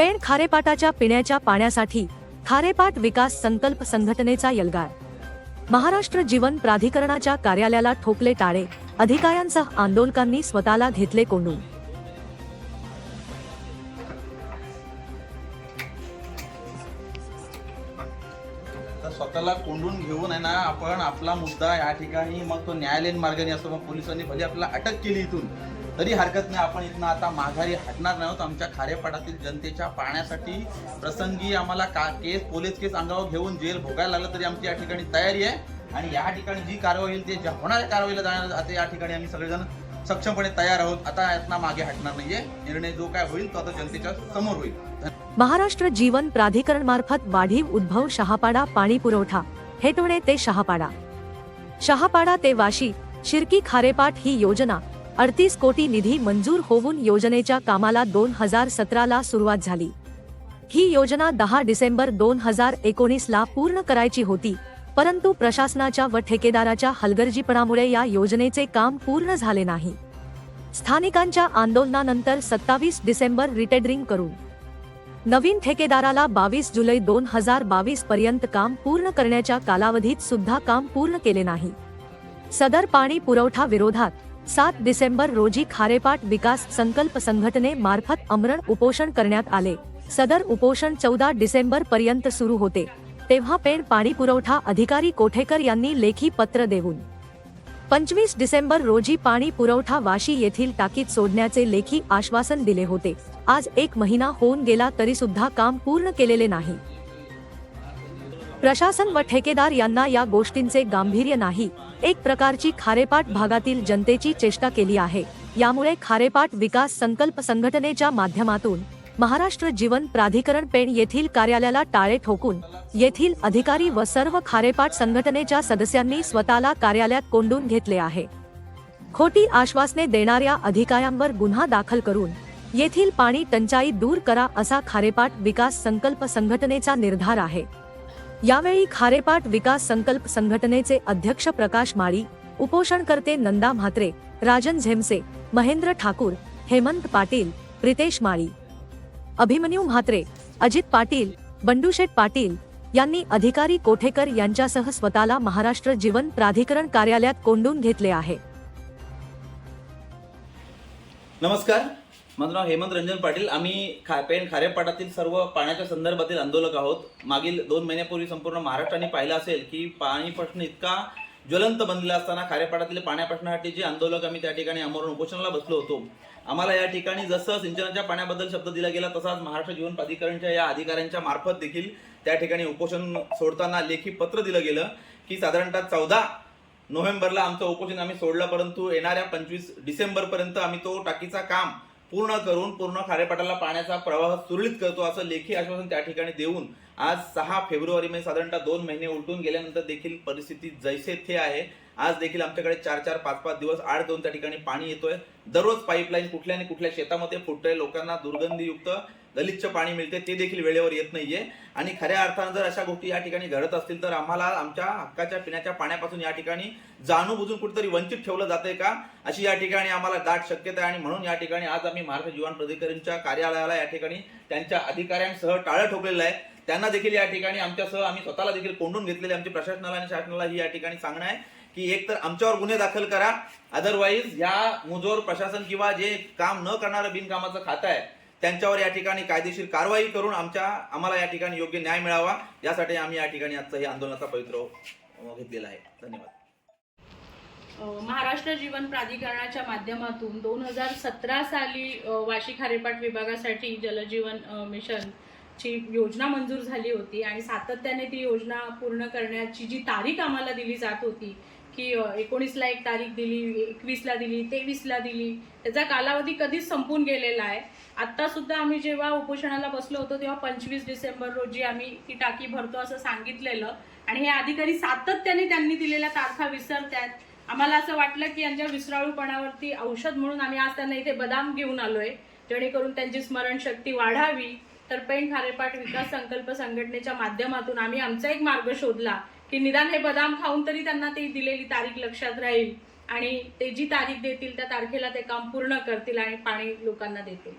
पेण खारेपाटाच्या पिण्याच्या पाण्यासाठी खारेपाट विकास संकल्प संघटनेचा यलगार. महाराष्ट्र जीवन प्राधिकरणाच्या कार्यालयाला ठोकले टाळे अधिकाऱ्यांसह आंदोलकांनी स्वतःला घेतले कोंडून. स्वतःला कोंडून घेऊन आहे ना आपण आपला मुद्दा या ठिकाणी मग तो न्यायालयीन मार्गाने असतो मग पोलिसांनी भले आपल्याला अटक केली इथून तरी हरकत नाही. आपण इथनं आता माघारी हटणार नाही आहोत. आमच्या खारेपाटातील जनतेच्या पाण्यासाठी प्रसंगी आम्हाला का केस पोलीस केस अंगावर घेऊन जेल भोगायला लागलं तरी आमची या ठिकाणी तयारी आहे. आणि या ठिकाणी जी कारवाई होईल ते ज्या होणाऱ्या कारवाईला जाणार आता या ठिकाणी आम्ही सगळेजण सक्षमपणे तयार आहोत. आता यातना मागे हटणार नाहीये. निर्णय जो काय होईल तो आता जनतेच्या समोर होईल. महाराष्ट्र जीवन प्राधिकरण मार्फत वाढीव उद्भव शहापाडा पाणी पुरवठा. हेटवणे ते शहापाडा. शहापाडा ते वाशी शिरकी खारेपाट ही योजना. अडतीस कोटी निधी मंजूर होऊन योजनेच्या कामाला दोन हजार सतराला सुरुवात झाली. ही योजना दहा डिसेंबर दोन हजार एकोणीसला पूर्ण करायची होती परंतु प्रशासनाच्या व ठेकेदाराच्या हलगर्जीपणामुळे या योजनेचे काम पूर्ण झाले नाही. स्थानिकांच्या आंदोलनानंतर सत्तावीस डिसेंबर रिटेडरिंग करून. नवीन ठेकेदाराला बावीस जुलै दोन हजार बावीस पर्यंत काम पूर्ण करण्याच्या कालावधीत सुद्धा काम पूर्ण केले नाही. सदर पाणी पुरवठा विरोधात सात डिसेंबर रोजी खारेपाट विकास संकल्प संघटने मार्फत अमरण उपोषण करण्यात आले. सदर उपोषण चौदा डिसेंबर पर्यंत सुरू होते. तेव्हा पेण पाणी पुरवठा अधिकारी कोठेकर यांनी लेखी पत्र देऊन पंचवीस डिसेंबर रोजी पाणी पुरवठा वाशी येथील टाकीत सोडण्याचे लेखी आश्वासन दिले होते. आज एक महिना होऊन गेला तरी सुद्धा काम पूर्ण केलेले नाही. प्रशासन व ठेकेदार यांना या गोष्टींचे गांभीर्य नाही. एक प्रकारची खारेपाट भागातील जनतेची चेष्टा केली आहे. यामुळे खारेपाट विकास संकल्प संघटनेच्या माध्यमातून महाराष्ट्र जीवन प्राधिकरण पेण येथील कार्यालयाला टाळे ठोकून येथील अधिकारी व सर्व खारेपाट संघटनेच्या सदस्यांनी स्वतःला कार्यालयात कोंडून घेतले आहे. खोटी आश्वासने देणाऱ्या अधिकाऱ्यांवर गुन्हा दाखल करून येथील पाणी टंचाई दूर करा असा खारेपाट विकास संकल्प संघटनेचा निर्धार आहे. यावेळी खारेपाट विकास संकल्प संघटनेचे अध्यक्ष प्रकाश माळी उपोषणकर्ते नंदा म्हात्रे राजन झेमसे महेंद्र ठाकूर हेमंत पाटील प्रितेश माळी. अभिमन्यू म्हात्रे अजित पाटील बंडूशेठ पाटील यांनी अधिकारी कोठेकर यांच्यासह स्वतःला महाराष्ट्र जीवन प्राधिकरण कार्यालयात कोंडून घेतले आहे. नमस्कार. माझं नाव हेमंत रंजन पाटील. आम्ही खा पेन खारेपाटातील सर्व पाण्याच्या संदर्भातील आंदोलक आहोत. मागील दोन महिन्यापूर्वी संपूर्ण महाराष्ट्राने पाहिलं असेल की पाणी प्रश्न इतका ज्वलंत बनलेला असताना खारेपाटातील पाण्या प्रश्नासाठी जे आंदोलक आम्ही त्या ठिकाणी आमरण उपोषणाला बसलो होतो. आम्हाला या ठिकाणी जसं सिंचनाच्या पाण्याबद्दल शब्द दिला गेला तसाच महाराष्ट्र जीवन प्राधिकरणच्या या अधिकाऱ्यांच्या मार्फत देखील त्या ठिकाणी उपोषण सोडताना लेखी पत्र दिलं गेलं की साधारणतः चौदा नोव्हेंबरला आमचं उपोषण आम्ही सोडलं परंतु येणाऱ्या पंचवीस डिसेंबरपर्यंत आम्ही तो टाकीचा काम पूर्ण करून पूर्ण खारेपाटाला पाण्याचा प्रवाह सुरळीत करतो असं लेखी आश्वासन त्या ठिकाणी देऊन आज सहा फेब्रुवारी म्हणजे साधारणतः दोन महिने उलटून गेल्यानंतर देखील परिस्थिती जैसे थे आहे. आज देखील आमच्याकडे चार चार पाच पाच दिवस आठ दोन त्या ठिकाणी पाणी येतोय. दररोज पाईपलाईन कुठल्या आणि कुठल्या शेतामध्ये फुटतोय लोकांना दुर्गंधीयुक्त गलिच्छ पाणी मिळते ते देखील वेळेवर येत नाहीये. आणि खऱ्या अर्थानं जर अशा गोष्टी या ठिकाणी घडत असतील तर आम्हाला आमच्या हक्काच्या पिण्याच्या पाण्यापासून या ठिकाणी जाणून कुठेतरी वंचित ठेवलं जाते का? अशी या ठिकाणी आम्हाला दाट शक्यता आहे. आणि म्हणून या ठिकाणी आज आम्ही महाराष्ट्र जीवन प्राधिकरणच्या कार्यालयाला या ठिकाणी त्यांच्या अधिकाऱ्यांसह टाळं ठोकलेलं आहे. त्यांना देखील या ठिकाणी आमच्यासह आम्ही स्वतःला देखील कोंडून घेतलेले आमच्या प्रशासनाला आणि शासनाला ही या ठिकाणी सांगणं आहे. की एक तर आमच्यावर गुन्हे दाखल करा. अदरवाईज या मुजोर प्रशासन किंवा जे काम न करणारं बिनकामाचं खातं आहे त्यांच्यावर या ठिकाणी कायदेशीर कारवाई करून आमच्या आम्हाला या ठिकाणी योग्य न्याय मिळावा. यासाठी आम्ही या ठिकाणी आजचं हे आंदोलनाचा पवित्र घेतलेला आहे. धन्यवाद. महाराष्ट्र जीवन प्राधिकरणाच्या माध्यमातून दोन हजार सतरा साली वाशी खारेपाट विभागासाठी जलजीवन मिशन ची योजना मंजूर झाली होती आणि सातत्याने ती योजना पूर्ण करण्याची जी तारीख आम्हाला दिली जात होती की एकोणीसला एक तारीख दिली एकवीसला दिली तेवीसला दिली त्याचा कालावधी कधीच संपून गेलेला आहे. आत्तासुद्धा आम्ही जेव्हा उपोषणाला बसलो होतो तेव्हा पंचवीस डिसेंबर रोजी आम्ही ती टाकी भरतो असं सांगितलेलं आणि हे अधिकारी सातत्याने त्यांनी दिलेल्या तारखा विसरतात आम्हाला असं वाटलं की यांच्या विसराळूपणावरती औषध म्हणून आम्ही आज त्यांना इथे बदाम घेऊन आलोय जेणेकरून त्यांची स्मरणशक्ती वाढावी. तर पेण खारेपाट विकास संकल्प संघटनेच्या माध्यमातून आम्ही आमचा एक मार्ग शोधला की निदान हे बदाम खाऊन तरी त्यांना ती दिलेली तारीख लक्षात राहील. आणि ते जी तारीख देतील त्या तारखेला ते काम पूर्ण करतील आणि पाणी लोकांना देतील.